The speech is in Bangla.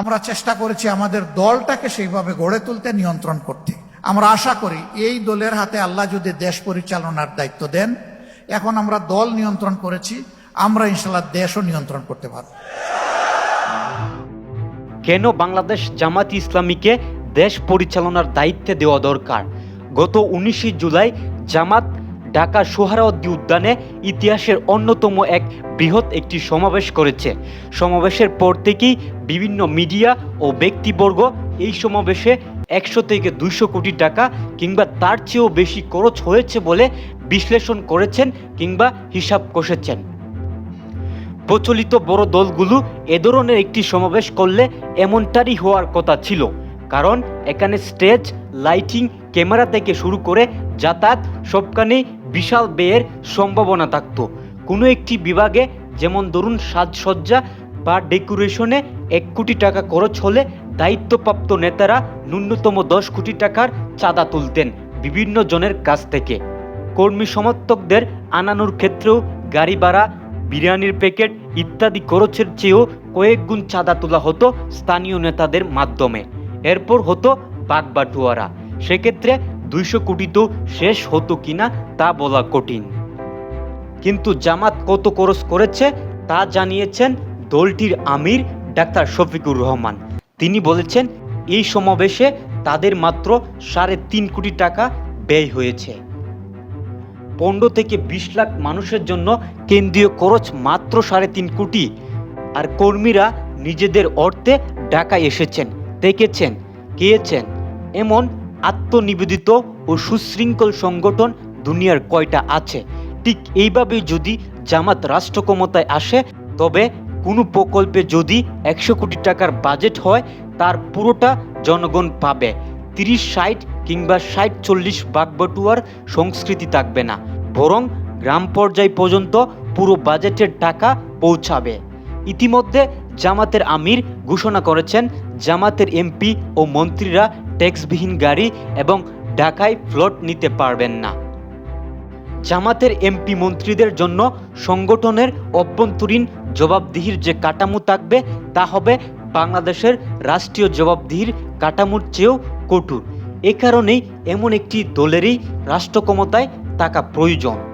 আমরা চেষ্টা করেছি আমাদের দলটাকে সেইভাবে গড়ে তুলতে, নিয়ন্ত্রণ করতে। আমরা আশা করি এই দলের হাতে আল্লাহ যদি দেশ পরিচালনার দায়িত্ব দেন, এখন আমরা দল নিয়ন্ত্রণ করেছি, আমরা ইনশাল্লাহ দেশও নিয়ন্ত্রণ করতে পারব। কেন বাংলাদেশ জামাত ইসলামীকে দেশ পরিচালনার দায়িত্বে দেওয়া দরকার? গত উনিশে জুলাই জামাত ঢাকা সোহরাওয়ার্দী উদ্যানে ইতিহাসের অন্যতম এক বৃহৎ একটি সমাবেশ করেছে। সমাবেশের পর থেকেই বিভিন্ন মিডিয়া ও ব্যক্তিবর্গ এই সমাবেশে একশো থেকে দুইশো কোটি টাকা কিংবা তার চেয়েও বেশি খরচ হয়েছে বলে বিশ্লেষণ করেছেন কিংবা হিসাব কষেছেন। প্রচলিত বড় দলগুলো এ ধরনের একটি সমাবেশ করলে এমনটারই হওয়ার কথা ছিল, কারণ এখানে স্টেজ, লাইটিং, ক্যামেরা থেকে শুরু করে যাতায়াত সবখানেই বিশাল ব্যয়ের সম্ভাবনা থাকতো। কোনো একটি বিভাগে যেমন ধরুন সাজসজ্জা বা ডেকোরেশনে এক কোটি টাকা খরচ হলে দায়িত্বপ্রাপ্ত নেতারা ন্যূনতম দশ কোটি টাকার চাঁদা তুলতেন বিভিন্ন জনের কাছ থেকে। কর্মী সমর্থকদের আনানোর ক্ষেত্রেও গাড়ি ভাড়া, বিরিয়ানির প্যাকেট ইত্যাদি খরচের চেয়েও কয়েক গুণ চাঁদা তোলা হতো স্থানীয় নেতাদের মাধ্যমে। এরপর হতো বাগবাটুয়ারা। সেক্ষেত্রে দুইশো কোটি তো শেষ হতো কিনা তা বলা কঠিন। কিন্তু জামাত কত খরচ করেছে তা জানিয়েছেন দলটির আমির ডাক্তার শফিকুর রহমান। তিনি বলেছেন, এই সমাবেশে তাদের মাত্র সাড়ে তিন কোটি টাকা ব্যয় হয়েছে। পনেরো থেকে বিশ লাখ মানুষের জন্য কেন্দ্রীয় খরচ মাত্র সাড়ে তিন কোটি। আর কর্মীরা নিজেদের অর্থে ঢাকায় এসেছেন, দেখেছেন খেয়েছেন এমন আত্মনিবেদিত ও সুশৃঙ্খল সংগঠন দুনিয়ার কয়টা আছে? ঠিক এইভাবেই যদি জামাত রাষ্ট্র ক্ষমতায় আসে, তবে কোনো প্রকল্পে যদি একশো কোটি টাকার বাজেট হয়, তার পুরোটা জনগণ পাবে। তিরিশ, ষাট কিংবা ষাট, চল্লিশ বাগবটুয়ার সংস্কৃতি থাকবে না। বরং গ্রাম পর্যায় পর্যন্ত পুরো বাজেটের টাকা পৌঁছাবে। ইতিমধ্যে জামাতের আমির ঘোষণা করেছেন, জামাতের এমপি ও মন্ত্রীরা ট্যাক্সবিহীন গাড়ি এবং ঢাকায় ফ্লট নিতে পারবেন না। জামাতের এমপি মন্ত্রীদের জন্য সংগঠনের অভ্যন্তরীণ জবাবদিহির যে কাঠামো থাকবে, তা হবে বাংলাদেশের রাষ্ট্রীয় জবাবদিহির কাঠামোর চেয়েও কঠোর। এ কারণেই এমন একটি দলেরই রাষ্ট্র ক্ষমতায় থাকা প্রয়োজন।